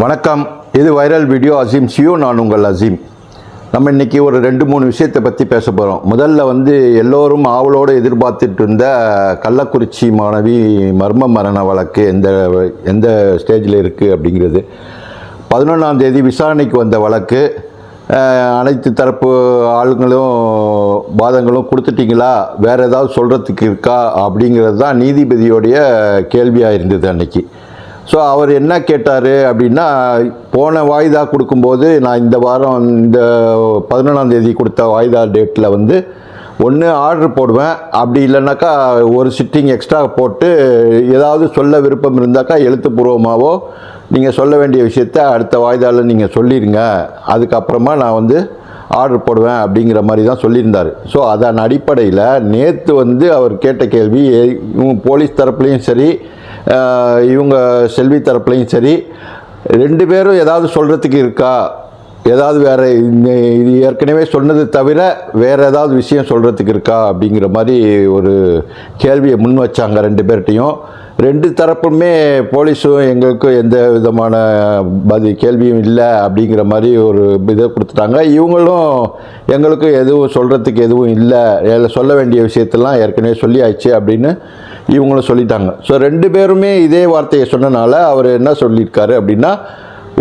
வணக்கம். இது viral video Azeem. சியோ நான் உங்கள் அசீம். நம்ம இன்னைக்கு ஒரு ரெண்டு மூணு விஷயத்தை பற்றி பேச போகிறோம் முதல்ல வந்து எல்லோரும் ஆவலோடு எதிர்பார்த்துட்டு இருந்த கள்ளக்குறிச்சி மாணவி மர்ம மரண வழக்கு எந்த எந்த ஸ்டேஜில் இருக்குது அப்படிங்கிறது. பதினொன்றாம் தேதி விசாரணைக்கு வந்த வழக்கு. அனைத்து தரப்பு ஆளுங்களும் வாதங்களும் கொடுத்துட்டிங்களா? வேறு ஏதாவது சொல்கிறதுக்கு இருக்கா? அப்படிங்கிறது தான் நீதிபதியோடைய கேள்வியாக இருந்தது அன்றைக்கி ஸோ அவர் என்ன கேட்டார் அப்படின்னா போன வாய்தா கொடுக்கும்போது நான் இந்த வாரம் இந்த பதினொன்றாம் தேதி கொடுத்த வாய்தா டேட்டில் வந்து ஒன்று ஆர்டர் போடுவேன். அப்படி இல்லைனாக்கா ஒரு சிட்டிங் எக்ஸ்ட்ரா போட்டு ஏதாவது சொல்ல விருப்பம் இருந்தாக்கா எழுத்துப்பூர்வமாகவோ நீங்கள் சொல்ல வேண்டிய விஷயத்த அடுத்த வாய்தாவில் நீங்கள் சொல்லிடுங்க அதுக்கப்புறமா நான் வந்து ஆர்டர் போடுவேன் அப்படிங்கிற மாதிரி தான் சொல்லியிருந்தார். ஸோ அதன் அடிப்படையில் நேற்று வந்து அவர் கேட்ட கேள்வி போலீஸ் தரப்புலையும் சரி இவங்க செல்வி தரப்புலையும் சரி ரெண்டு பேரும் ஏதாவது சொல்கிறதுக்கு இருக்கா? ஏதாவது வேறு இது ஏற்கனவே சொன்னது தவிர வேறு ஏதாவது விஷயம் சொல்கிறதுக்கு இருக்கா? அப்படிங்கிற மாதிரி ஒரு கேள்வியை முன் வச்சாங்க ரெண்டு பேர்கிட்டையும். ரெண்டு தரப்புமே போலீஸும் எங்களுக்கும் எந்த விதமான பதில் கேள்வியும் இல்லை அப்படிங்கிற மாதிரி ஒரு இதை கொடுத்துட்டாங்க. இவங்களும் எங்களுக்கும் எதுவும் சொல்கிறதுக்கு எதுவும் இல்லை. எல்லாம் சொல்ல வேண்டிய விஷயத்தெல்லாம் ஏற்கனவே சொல்லியாச்சு அப்படின்னு இவங்களும் சொல்லிட்டாங்க. ஸோ ரெண்டு பேருமே இதே வார்த்தையை சொன்னனால அவர் என்ன சொல்லியிருக்காரு அப்படின்னா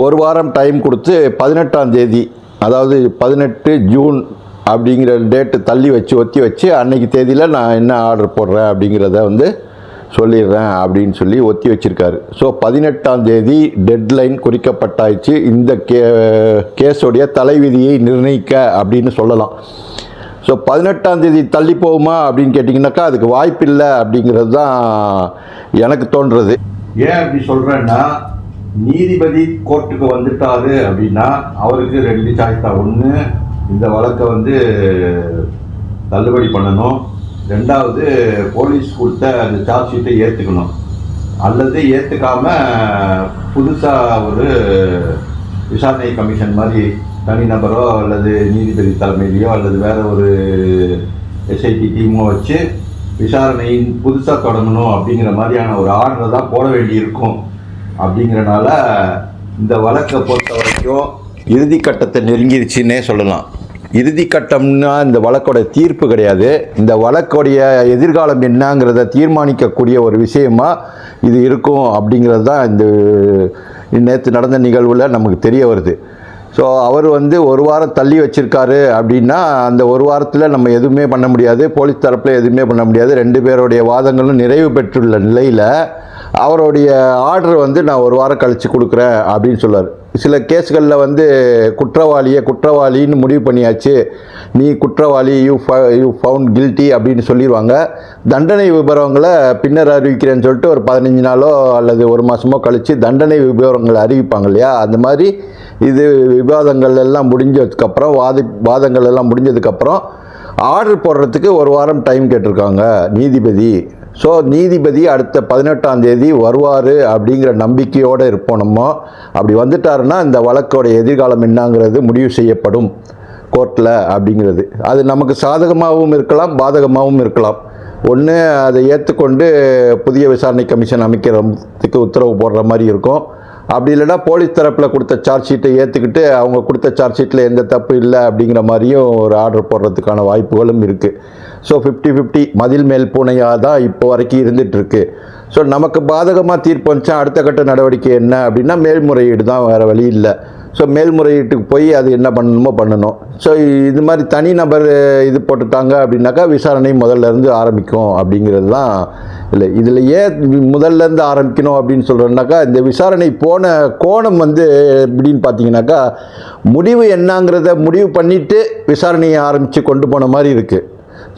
ஒரு வாரம் டைம் கொடுத்து பதினெட்டாம் தேதி அதாவது பதினெட்டு ஜூன் அப்படிங்கிற டேட்டு தள்ளி வச்சு ஒத்தி வச்சு அன்னைக்கு தேதியில் நான் என்ன ஆர்டர் போடுறேன் அப்படிங்கிறத வந்து சொல்லிடுறேன் அப்படின்னு சொல்லி ஒத்தி வச்சிருக்காரு. ஸோ பதினெட்டாம் தேதி டெட்லைன் குறிக்கப்பட்டாச்சு. இந்த கே கேஸோடைய தலைவிதியை நிர்ணயிக்க அப்படின்னு சொல்லலாம். ஸோ பதினெட்டாம் தேதி தள்ளி போகுமா அப்படின்னு கேட்டிங்கனாக்கா அதுக்கு வாய்ப்பில்லை அப்படிங்கிறது தான் எனக்கு தோன்றுறது. ஏன் அப்படி சொல்கிறேன்னா நீதிபதி கோர்ட்டுக்கு வந்துட்டாரு அப்படின்னா அவருக்கு ரெண்டு சாய்ஸ் தான். ஒன்று இந்த வழக்கை வந்து தள்ளுபடி பண்ணணும். ரெண்டாவது போலீஸ் கொடுத்த அந்த சார்ஜ் ஷீட்டை ஏற்றுக்கணும் அல்லது ஏற்றுக்காம புதுசாக ஒரு விசாரணை கமிஷன் மாதிரி தனிநபரோ அல்லது நீதிபதி தலைமையிலையோ அல்லது வேறு ஒரு எஸ்ஐடி டீமோ வச்சு விசாரணையின் புதுசாக தொடங்கணும் அப்படிங்கிற மாதிரியான ஒரு ஆர்டரை தான் போட வேண்டியிருக்கும். அப்படிங்கிறனால இந்த வழக்கை பொறுத்த வரைக்கும் இறுதி கட்டத்தை நெருங்கிருச்சுன்னே சொல்லலாம். இறுதி கட்டம்னா இந்த வழக்கோட தீர்ப்பு கிடையாது. இந்த வழக்கோடைய எதிர்காலம் என்னங்கிறத தீர்மானிக்கக்கூடிய ஒரு விஷயமா இது இருக்கும் அப்படிங்கிறது தான் இந்த நேற்று நடந்த நிகழ்வில் நமக்கு தெரிய வருது. ஸோ அவர் வந்து ஒரு வாரம் தள்ளி வச்சிருக்காரு அப்படின்னா அந்த ஒரு வாரத்தில் நம்ம எதுவுமே பண்ண முடியாது. போலீஸ் தரப்பில் எதுவுமே பண்ண முடியாது. ரெண்டு பேருடைய வாதங்களும் நிறைவு பெற்றுள்ள நிலையில் அவருடைய ஆர்டர் வந்து நான் ஒரு வாரம் கழித்து கொடுக்குறேன் அப்படின்னு சொல்லுவார் சில கேஸ்களில் வந்து குற்றவாளியை குற்றவாளின்னு முடிவு பண்ணியாச்சு. நீ குற்றவாளி யூ யூ ஃபவுண்ட் கில்ட்டி அப்படின்னு சொல்லிடுவாங்க தண்டனை விபரங்களை பின்னர் அறிவிக்கிறேன்னு சொல்லிட்டு ஒரு பதினஞ்சு நாளோ அல்லது ஒரு மாதமோ கழித்து தண்டனை விபரங்களை அறிவிப்பாங்க இல்லையா? அந்த மாதிரி இது விவாதங்கள் எல்லாம் முடிஞ்சதுக்கப்புறம் வாதி வாதங்கள் எல்லாம் முடிஞ்சதுக்கப்புறம் ஆர்டர் போடுறதுக்கு ஒரு வாரம் டைம் கேட்டிருக்காங்க நீதிபதி. ஸோ நீதிபதி அடுத்த பதினெட்டாம் தேதி வருவார் அப்படிங்கிற நம்பிக்கையோடு இருப்போம் நம்ம. அப்படி வந்துட்டாருன்னா இந்த வழக்கோட எதிர்காலம் என்னங்கிறது முடிவு செய்யப்படும் கோர்ட்டில் அப்படிங்கிறது. அது நமக்கு சாதகமாகவும் இருக்கலாம் பாதகமாகவும் இருக்கலாம். ஒன்று அதை ஏற்றுக்கொண்டு புதிய விசாரணை கமிஷன் அமைக்கிறதுக்கு உத்தரவு போடுற மாதிரி இருக்கும். அப்படி இல்லைன்னா போலீஸ் தரப்பில் கொடுத்த சார்ஜ் ஷீட்டை ஏற்றுக்கிட்டு அவங்க கொடுத்த சார்ஜ் ஷீட்டில் எந்த தப்பு இல்லை அப்படிங்கிற மாதிரியும் ஒரு ஆர்டர் போடுறதுக்கான வாய்ப்புகளும் இருக்குது ஸோ ஃபிஃப்டி ஃபிஃப்டி மதில் மேல் பூனையாக தான் இப்போ வரைக்கும் இருந்துகிட்ருக்கு ஸோ நமக்கு பாதகமாக தீர்ப்பு வந்துச்சா அடுத்த கட்ட நடவடிக்கை என்ன அப்படின்னா மேல்முறையீடு தான் வேறு வழி இல்லை. ஸோ மேல்முறையீட்டுக்கு போய் அது என்ன பண்ணணுமோ பண்ணணும். ஸோ இது மாதிரி தனிநபர் இது போட்டுட்டாங்க அப்படின்னாக்கா விசாரணை முதல்ல இருந்து ஆரம்பிக்கும் அப்படிங்கிறது தான் இல்லை. இதில் ஏன் முதல்ல இருந்து ஆரம்பிக்கணும் அப்படின்னு சொல்கிறேன்னாக்கா இந்த விசாரணை போன கோணம் வந்து எப்படின்னு பார்த்தீங்கன்னாக்கா முடிவு என்னங்கிறத முடிவு பண்ணிவிட்டு விசாரணையை ஆரம்பித்து கொண்டு போன மாதிரி இருக்குது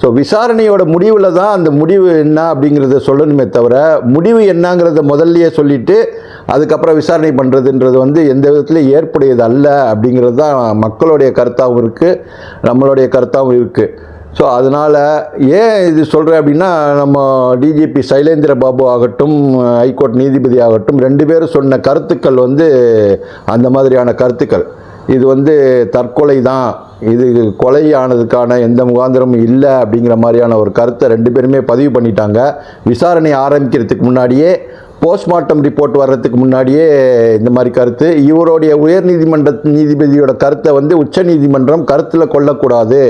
ஸோ விசாரணையோட முடிவில் தான் அந்த முடிவு என்ன அப்படிங்கிறத சொல்லணுமே தவிர முடிவு என்னங்கிறத முதல்லையே சொல்லிட்டு அதுக்கப்புறம் விசாரணை பண்ணுறதுன்றது வந்து எந்த விதத்தில் ஏற்புடையது அல்ல அப்படிங்கிறது தான் மக்களுடைய கருத்தாகவும் இருக்குது நம்மளுடைய கருத்தாகவும் இருக்குது ஸோ அதனால் ஏன் இது சொல்கிறேன் அப்படின்னா நம்ம டிஜிபி சைலேந்திர பாபு ஆகட்டும் ஹைகோர்ட் நீதிபதி ஆகட்டும் ரெண்டு பேரும் சொன்ன கருத்துக்கள் வந்து அந்த மாதிரியான கருத்துக்கள். இது வந்து தற்கொலை தான் இது கொலை ஆனதுக்கான எந்த முகாந்திரமும் இல்லை அப்படிங்கிற மாதிரியான ஒரு கருத்தை ரெண்டு பேருமே பதிவு பண்ணிட்டாங்க. விசாரணை ஆரம்பிக்கிறதுக்கு முன்னாடியே போஸ்ட்மார்ட்டம் ரிப்போர்ட் வர்றதுக்கு முன்னாடியே இந்த மாதிரி கருத்து. இவருடைய உயர்நீதிமன்ற நீதிபதியோட கருத்தை வந்து உச்சநீதிமன்றம் கருத்தில் கொள்ளக்கூடாது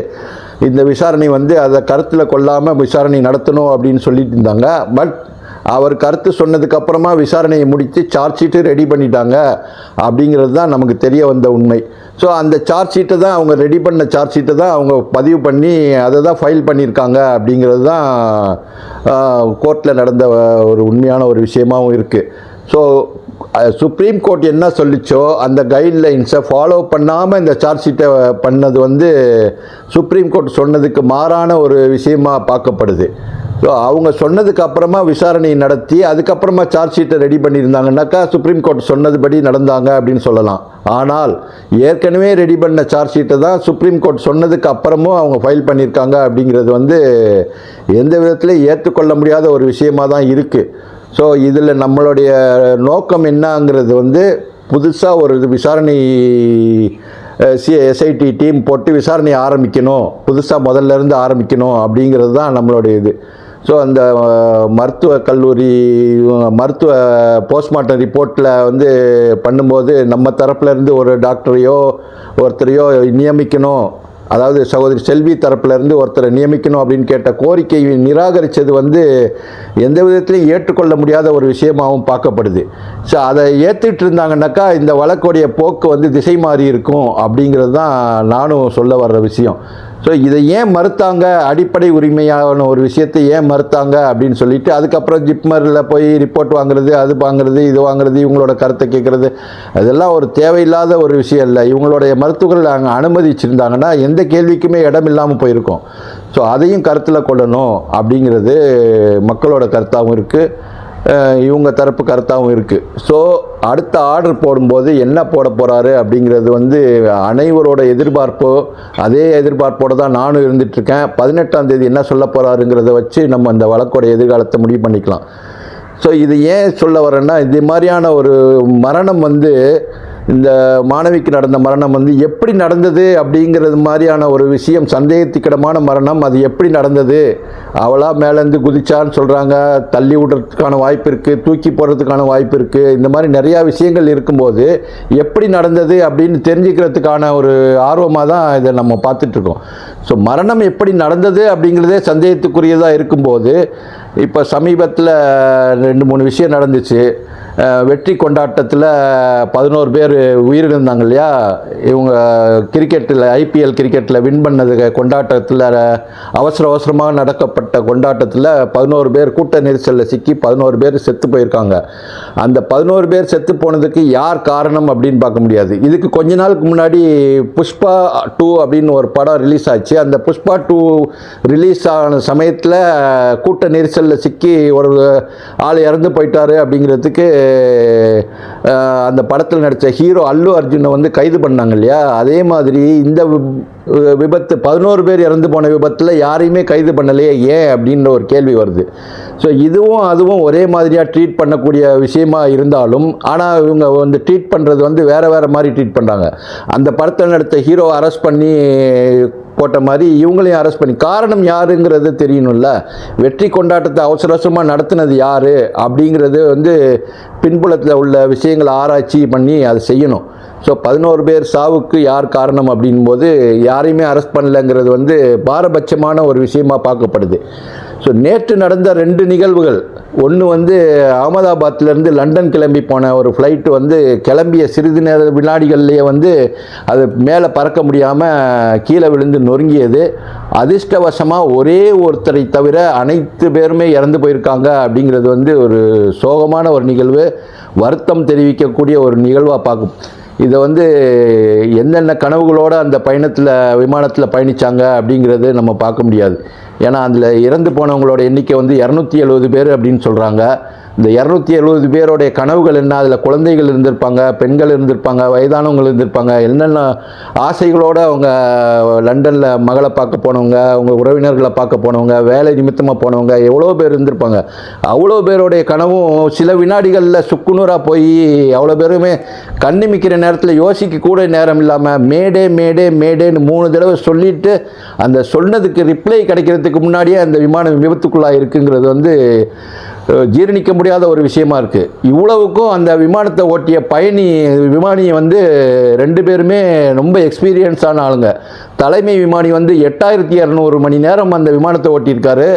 இந்த விசாரணை வந்து அதை கருத்தில் கொள்ளாமல் விசாரணை நடத்தணும் அப்படின்னு சொல்லிட்டு இருந்தாங்க. பட் அவர் கருத்து சொன்னதுக்கு அப்புறமா விசாரணையை முடித்து சார்ஜ் ஷீட்டு ரெடி பண்ணிட்டாங்க அப்படிங்கிறது தான் நமக்கு தெரிய வந்த உண்மை. ஸோ அந்த சார்ஜ் ஷீட்டை தான் அவங்க ரெடி பண்ண சார்ஜ் ஷீட்டை தான் அவங்க பதிவு பண்ணி அதை தான் ஃபைல் பண்ணியிருக்காங்க அப்படிங்கிறது தான் கோர்ட்டில் நடந்த ஒரு உண்மையான ஒரு விஷயமாவும் இருக்குது ஸோ சுப்ரீம் கோர்ட் என்ன சொல்லிச்சோ அந்த கைட்லைன்ஸை ஃபாலோ பண்ணாமல் இந்த சார்ஜ் ஷீட்டை பண்ணது வந்து சுப்ரீம் கோர்ட் சொன்னதுக்கு மாறான ஒரு விஷயமாக பார்க்கப்படுது. ஸோ அவங்க சொன்னதுக்கு அப்புறமா விசாரணை நடத்தி அதுக்கப்புறமா சார்ஜ் ஷீட்டை ரெடி பண்ணியிருந்தாங்கன்னாக்கா சுப்ரீம் கோர்ட் சொன்னதுபடி நடந்தாங்க அப்படின்னு சொல்லலாம். ஆனால் ஏற்கனவே ரெடி பண்ண சார்ஜ் ஷீட்டை தான் சுப்ரீம் கோர்ட் சொன்னதுக்கு அப்புறமும் அவங்க ஃபைல் பண்ணியிருக்காங்க அப்படிங்கிறது வந்து எந்த விதத்துலையும் ஏற்றுக்கொள்ள முடியாத ஒரு விஷயமா தான் இருக்குது ஸோ இதில் நம்மளுடைய நோக்கம் என்னங்கிறது வந்து புதுசாக ஒரு இது விசாரணை சி எஸ்ஐடி டீம் போட்டு விசாரணை ஆரம்பிக்கணும். புதுசாக முதல்ல இருந்து ஆரம்பிக்கணும் அப்படிங்கிறது தான் நம்மளுடைய இது. ஸோ அந்த மருத்துவ கல்லூரி மருத்துவ போஸ்ட்மார்ட்டம் ரிப்போர்ட்டில் வந்து பண்ணும்போது நம்ம தரப்புலேருந்து ஒரு டாக்டரையோ ஒருத்தரையோ நியமிக்கணும். அதாவது சகோதரி செல்வி தரப்புலேருந்து ஒருத்தரை நியமிக்கணும் அப்படின்னு கேட்ட கோரிக்கையை நிராகரித்தது வந்து எந்த விதத்திலையும் ஏற்றுக்கொள்ள முடியாத ஒரு விஷயமாகவும் பார்க்கப்படுது. ஸோ அதை ஏற்றுட்டு இருந்தாங்கன்னாக்கா இந்த வழக்குடைய போக்கு வந்து திசை மாறி இருக்கும் அப்படிங்கிறது தான் நானும் சொல்ல வர்ற விஷயம். ஸோ இதை ஏன் மறுத்தாங்க? அடிப்படை உரிமையான ஒரு விஷயத்தை ஏன் மறுத்தாங்க? அப்படின்னு சொல்லிட்டு அதுக்கப்புறம் ஜிப்மரில் போய் ரிப்போர்ட் வாங்குறது அது வாங்குறது இது வாங்குறது இவங்களோட கருத்தை கேட்குறது அதெல்லாம் ஒரு தேவையில்லாத ஒரு விஷயம் இல்லை. இவங்களுடைய மருத்துவர்கள் அங்கே அனுமதிச்சிருந்தாங்கன்னா எந்த கேள்விக்குமே இடம் இல்லாமல் போயிருக்கோம். ஸோ அதையும் கருத்தில் கொள்ளணும் அப்படிங்கிறது மக்களோட கருத்தாகவும் இருக்குது இவங்க தரப்பு கருத்தாகவும் இருக்குது ஸோ அடுத்த ஆர்டர் போடும்போது என்ன போட போகிறாரு அப்படிங்கிறது வந்து அனைவரோட எதிர்பார்ப்போ அதே எதிர்பார்ப்போடு தான் நானும் இருந்துகிட்ருக்கேன் பதினெட்டாம் தேதி என்ன சொல்ல போகிறாருங்கிறத வச்சு நம்ம அந்த வழக்கோட எதிர்காலத்தை முடிவு பண்ணிக்கலாம். ஸோ இது ஏன் சொல்ல வரேன்னா இது மாதிரியான ஒரு மரணம் வந்து இந்த மாணவிக்கு நடந்த மரணம் வந்து எப்படி நடந்தது அப்படிங்கிறது மாதிரியான ஒரு விஷயம் சந்தேகத்துக்கிடமான மரணம் அது எப்படி நடந்தது? அவளாக மேலேருந்து குதிச்சான்னு சொல்கிறாங்க தள்ளி விடுறதுக்கான வாய்ப்பு இருக்குது தூக்கி போடுறதுக்கான வாய்ப்பு இருக்குது இந்த மாதிரி நிறையா விஷயங்கள் இருக்கும்போது எப்படி நடந்தது அப்படின்னு தெரிஞ்சுக்கிறதுக்கான ஒரு ஆர்வமாக தான் இதை நம்ம பார்த்துட்ருக்கோம் ஸோ மரணம் எப்படி நடந்தது அப்படிங்கிறதே சந்தேகத்துக்குரியதாக இருக்கும்போது இப்போ சமீபத்தில் ரெண்டு மூணு விஷயம் நடந்துச்சு. வெற்றி கொண்டாட்டத்தில் பதினோரு பேர் உயிரிழந்தாங்க இல்லையா? இவங்க கிரிக்கெட்டில் ஐபிஎல் கிரிக்கெட்டில் வின் பண்ணது கொண்டாட்டத்தில் அவசர அவசரமாக நடக்கப்பட்ட கொண்டாட்டத்தில் பதினோரு பேர் கூட்ட நெரிசலில் சிக்கி பதினோரு பேர் செத்து போயிருக்காங்க. அந்த பதினோரு பேர் செத்து போனதுக்கு யார் காரணம் அப்படின்னு பார்க்க முடியாது. இதுக்கு கொஞ்ச நாளுக்கு முன்னாடி புஷ்பா டூ அப்படின்னு ஒரு படம் ரிலீஸ் ஆச்சு. அந்த புஷ்பா டூ ரிலீஸ் ஆன சமயத்தில் கூட்ட நெரிசலில் சிக்கி ஒரு ஆள் இறந்து போயிட்டாரு அப்படிங்கிறதுக்கு அந்த படத்தில் நடித்த ஹீரோ அல்லு அர்ஜுனை வந்து கைது பண்ணாங்க இல்லையா? அதே மாதிரி இந்த விபத்து பதினோரு பேர் இறந்து போன விபத்தில் யாரையுமே கைது பண்ணலையே ஏன்? அப்படின்ற ஒரு கேள்வி வருது. ஸோ இதுவும் அதுவும் ஒரே மாதிரியாக ட்ரீட் பண்ணக்கூடிய விஷயமா இருந்தாலும் ஆனால் இவங்க வந்து ட்ரீட் பண்ணுறது வந்து வேறு வேறு மாதிரி ட்ரீட் பண்ணுறாங்க அந்த படத்தில் நடித்த ஹீரோ அரெஸ்ட் பண்ணி போட்ட மாதிரி இவங்களையும் அரெஸ்ட் பண்ணி காரணம் யாருங்கிறது தெரியணும்ல? வெற்றி கொண்டாட்டத்தை அவசர அவசரமாக நடத்தினது யார்? அப்படிங்கிறது வந்து பின்புலத்தில் உள்ள விஷயங்களை ஆராய்ச்சி பண்ணி அதை செய்யணும். ஸோ பதினோரு பேர் சாவுக்கு யார் காரணம் அப்படின்போது யாரையுமே அரெஸ்ட் பண்ணலைங்கிறது வந்து பாரபட்சமான ஒரு விஷயமா பார்க்கப்படுது. ஸோ நேற்று நடந்த ரெண்டு நிகழ்வுகள் ஒன்று வந்து அகமதாபாத்லேருந்து லண்டன் கிளம்பி போன ஒரு ஃப்ளைட்டு வந்து கிளம்பிய சிறிது நேர வினாடிகள்லேயே வந்து அது மேலே பறக்க முடியாமல் கீழே விழுந்து நொறுங்கியது. அதிர்ஷ்டவசமாக ஒரே ஒருத்தரை தவிர அனைத்து பேருமே இறந்து போயிருக்காங்க அப்படிங்கிறது வந்து ஒரு சோகமான ஒரு நிகழ்வு. வருத்தம் தெரிவிக்கக்கூடிய ஒரு நிகழ்வாக பார்க்கும். இதை வந்து என்னென்ன கனவுகளோடு அந்த பயணத்தில் விமானத்தில் பயணித்தாங்க அப்படிங்கிறது நம்ம பார்க்க முடியாது. ஏன்னா அதில் இறந்து போனவங்களோட எண்ணிக்கை வந்து இரநூத்தி எழுபது பேர் அப்படின்னு சொல்கிறாங்க இந்த இரநூத்தி எழுபது பேருடைய கனவுகள் என்ன? அதில் குழந்தைகள் இருந்திருப்பாங்க பெண்கள் இருந்திருப்பாங்க வயதானவங்க இருந்திருப்பாங்க. என்னென்ன ஆசைகளோடு அவங்க லண்டனில் மகளை பார்க்க போனவங்க அவங்க உறவினர்களை பார்க்க போனவங்க வேலை நிமித்தமாக போனவங்க எவ்வளோ பேர் இருந்திருப்பாங்க. அவ்வளோ பேருடைய கனவும் சில வினாடிகளில் சுக்குநூறாக போய் அவ்வளோ பேருமே கண்ணிமிக்கிற நேரத்தில் யோசிக்க கூட நேரம் இல்லாமல் மேடே மேடே மேடேன்னு மூணு தடவை சொல்லிட்டு அந்த சொன்னதுக்கு ரிப்ளை கிடைக்கிறதுக்கு முன்னாடியே அந்த விமானம் விபத்துக்குள்ளாக இருக்குங்கிறது வந்து ஜீரணிக்க முடியாத ஒரு விஷயமா இருக்குது இவ்வளவுக்கும் அந்த விமானத்தை ஓட்டிய பயணி விமானி வந்து ரெண்டு பேருமே ரொம்ப எக்ஸ்பீரியன்ஸான ஆளுங்க. தலைமை விமானி வந்து எட்டாயிரத்தி இரநூறு மணி நேரம் அந்த விமானத்தை ஓட்டியிருக்காரு.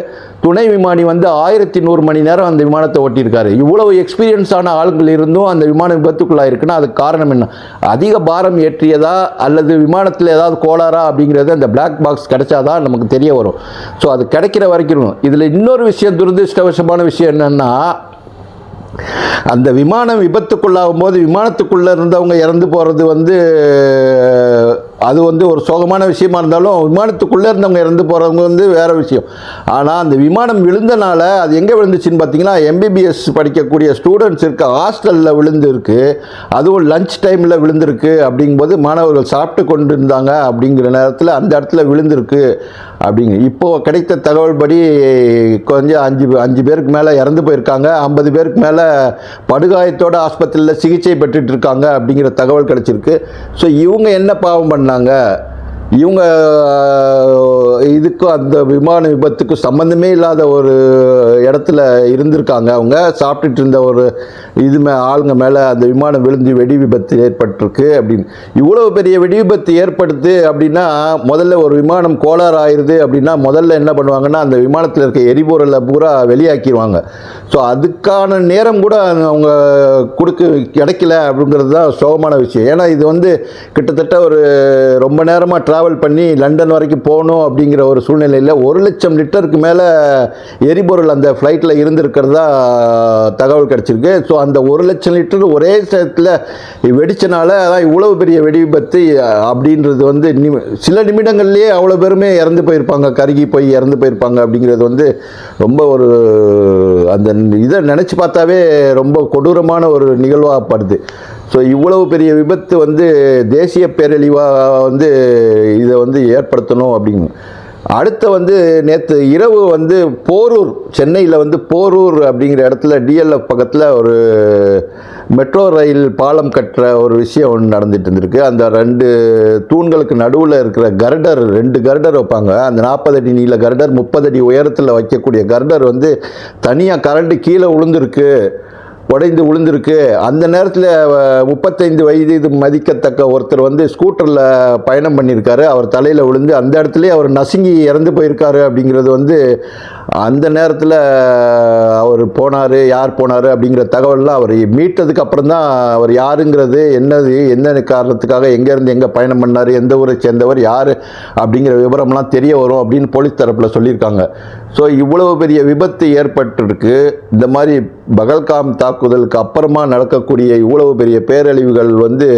துணை விமானி வந்து ஆயிரத்தி நூறு மணி நேரம் அந்த விமானத்தை ஓட்டியிருக்காரு. இவ்வளவு எக்ஸ்பீரியன்ஸான ஆளுங்கள் இருந்தும் அந்த விமானம் விபத்துக்குள்ளாக இருக்குன்னா அதுக்கு காரணம் என்ன? அதிக பாரம் ஏற்றியதா அல்லது விமானத்தில் ஏதாவது கோளாறா அப்படிங்கிறது அந்த பிளாக் பாக்ஸ் கிடைச்சாதான் நமக்கு தெரிய வரும். ஸோ அது கிடைக்கிற வரைக்கும் இதில் இன்னொரு விஷயம் துரதிருஷ்டவசமான விஷயம் என்னென்னா அந்த விமானம் விபத்துக்குள்ளாகும் போது விமானத்துக்குள்ளே இருந்தவங்க இறந்து போகிறது வந்து அது வந்து ஒரு சோகமான விஷயமா இருந்தாலும் விமானத்துக்குள்ளே இருந்தவங்க இறந்து போகிறவங்க வந்து வேறு விஷயம். ஆனால் அந்த விமானம் விழுந்தனால அது எங்கே விழுந்துச்சுன்னு பார்த்தீங்கன்னா எம்பிபிஎஸ் படிக்கக்கூடிய ஸ்டூடெண்ட்ஸ் இருக்க ஹாஸ்டலில் விழுந்திருக்கு. அதுவும் லஞ்ச் டைமில் விழுந்திருக்கு. அப்படிங்கும்போது மாணவர்கள் சாப்பிட்டு கொண்டு இருந்தாங்க அப்படிங்கிற நேரத்தில் அந்த இடத்துல விழுந்திருக்கு. அப்படிங்க. இப்போது கிடைத்த தகவல் படி கொஞ்சம் அஞ்சு அஞ்சு பேருக்கு மேலே இறந்து போயிருக்காங்க. ஐம்பது பேருக்கு மேலே படுகாயத்தோட ஆஸ்பத்திரியில் சிகிச்சை பெற்றுட்டு இருக்காங்க அப்படிங்கிற தகவல் கிடச்சிருக்கு. ஸோ இவங்க என்ன பாவம் பண்ணாங்க? இவங்க இதுக்கும் அந்த விமான விபத்துக்கும் சம்மந்தமே இல்லாத ஒரு இடத்துல இருந்திருக்காங்க அவங்க. சாப்பிட்டுட்டு இருந்த ஒரு இது மே ஆளுங்க மேலே அந்த விமானம் விழுந்து வெடி விபத்து ஏற்பட்டிருக்கு அப்படின்னு. இவ்வளோ பெரிய வெடி விபத்து ஏற்படுத்து அப்படின்னா முதல்ல ஒரு விமானம் கோளாறு ஆயிடுது அப்படின்னா முதல்ல என்ன பண்ணுவாங்கன்னா அந்த விமானத்தில் இருக்க எரிபொருளை பூரா வெளியாக்கிடுவாங்க ஸோ அதுக்கான நேரம் கூட அவங்க கொடுக்க கிடைக்கல அப்படிங்கிறது தான் சோகமான விஷயம். ஏன்னா இது வந்து கிட்டத்தட்ட ஒரு ரொம்ப நேரமாக ட்ராவல் பண்ணி லண்டன் வரைக்கும் போகணும் அப்படிங்கிற ஒரு சூழ்நிலையில் ஒரு லட்சம் லிட்டருக்கு மேலே எரிபொருள் அந்த ஃப்ளைட்டில் இருந்திருக்கிறதா தகவல் கிடச்சிருக்கு. ஸோ அந்த ஒரு லட்சம் லிட்டர் ஒரே சேரத்தில் வெடிச்சனால அதான் இவ்வளவு பெரிய வெடி விபத்து அப்படின்றது வந்து நிமி- சில நிமிடங்கள்லேயே அவ்வளோ பேருமே இறந்து போயிருப்பாங்க கருகி போய் இறந்து போயிருப்பாங்க அப்படிங்கிறது வந்து ரொம்ப ஒரு அந்த இதை நினச்சி பார்த்தாவே ரொம்ப கொடூரமான ஒரு நிகழ்வாகப்படுது ஸோ இவ்வளவு பெரிய விபத்து வந்து தேசிய பேரழிவாக வந்து இதை வந்து ஏற்படுத்தணும் அப்படின்னு. அடுத்து வந்து நேற்று இரவு வந்து போரூர் சென்னையில் வந்து போரூர் அப்படிங்கிற இடத்துல டிஎல்எஃப் பக்கத்தில் ஒரு மெட்ரோ ரயில் பாலம் கட்டுற ஒரு விஷயம் ஒன்று நடந்துட்டு இருந்திருக்கு. அந்த ரெண்டு தூண்களுக்கு நடுவில் இருக்கிற கர்டர் ரெண்டு கர்டர் வைப்பாங்க. அந்த நாற்பது அடி நீள கர்டர் முப்பது அடி உயரத்தில் வைக்கக்கூடிய கர்டர் வந்து தனியாக கரண்ட்டு கீழே விழுந்திருக்கு உடைந்து விழுந்திருக்கு அந்த நேரத்தில் முப்பத்தைந்து வயது இது மதிக்கத்தக்க ஒருத்தர் வந்து ஸ்கூட்டரில் பயணம் பண்ணியிருக்காரு. அவர் தலையில் விழுந்து அந்த இடத்துலயே அவர் நசுங்கி இறந்து போயிருக்காரு அப்படிங்கிறது வந்து அந்த நேரத்தில் அவர் போனார் யார் போனார் அப்படிங்கிற தகவல்லாம் அவர் மீட்டதுக்கு அப்புறம் தான் அவர் யாருங்கிறது என்னது என்ன காரணத்துக்காக எங்கேருந்து எங்கே பயணம் பண்ணார் எந்த ஊரை சேர்ந்தவர் யார் அப்படிங்கிற விவரம்லாம் தெரிய வரும் அப்படின்னு போலீஸ் தரப்பில் சொல்லியிருக்காங்க. ஸோ இவ்வளவு பெரிய விபத்து ஏற்பட்டிருக்கு. இந்த மாதிரி பகல்காம் தாக்குதலுக்கு அப்புறமா நடக்கக்கூடிய இவ்வளவு பெரிய பேரழிவுகள் வந்து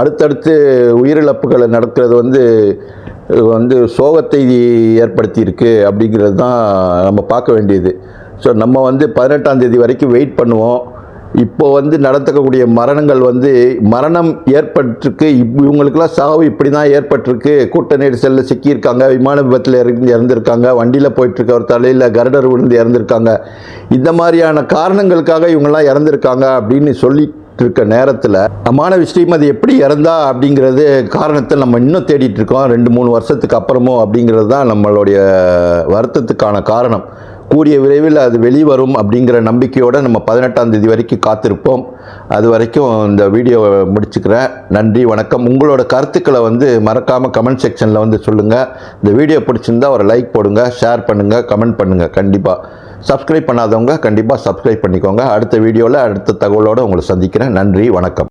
அடுத்தடுத்து உயிரிழப்புகளை நடக்கிறது வந்து வந்து சோகத்தை ஏற்படுத்தியிருக்கு அப்படிங்கிறது தான் நம்ம பார்க்க வேண்டியது. ஸோ நம்ம வந்து பதினெட்டாம் தேதி வரைக்கும் வெயிட் பண்ணுவோம். இப்போ வந்து நடத்தக்கூடிய மரணங்கள் வந்து மரணம் ஏற்பட்டிருக்கு. இவங்களுக்கெல்லாம் சாவு இப்படி தான் ஏற்பட்டிருக்கு. கூட்ட நெரிசலில் சிக்கியிருக்காங்க. விமான விபத்தில் இறந்து இறந்துருக்காங்க. வண்டியில் போயிட்டுருக்க ஒரு தலையில் கரடர் விழுந்து இறந்துருக்காங்க. இந்த மாதிரியான காரணங்களுக்காக இவங்கெல்லாம் இறந்துருக்காங்க அப்படின்னு சொல்லி இருக்க நேரத்தில் மாணவி ஸ்ரீமதி எப்படி இறந்தா அப்படிங்கிறது காரணத்தை நம்ம இன்னும் தேடிட்டு இருக்கோம் ரெண்டு மூணு வருஷத்துக்கு அப்புறமோ அப்படிங்கிறது தான் நம்மளுடைய வருத்தத்துக்கான காரணம். கூடிய விரைவில் அது வெளிவரும் அப்படிங்கிற நம்பிக்கையோடு நம்ம பதினெட்டாம் தேதி வரைக்கும் காத்திருப்போம். அது வரைக்கும் இந்த வீடியோவை முடிச்சுக்கிறேன். நன்றி வணக்கம். உங்களோட கருத்துக்களை வந்து மறக்காமல் கமெண்ட் செக்ஷனில் வந்து சொல்லுங்கள் இந்த வீடியோ பிடிச்சிருந்தா ஒரு லைக் போடுங்க ஷேர் பண்ணுங்கள் கமெண்ட் பண்ணுங்கள் கண்டிப்பாக சப்ஸ்கிரைப் பண்ணாதவங்க கண்டிப்பாக சப்ஸ்கிரைப் பண்ணிக்கோங்க. அடுத்த வீடியோவில் அடுத்த தகவலோடு உங்களை சந்திக்கிறேன். நன்றி வணக்கம்.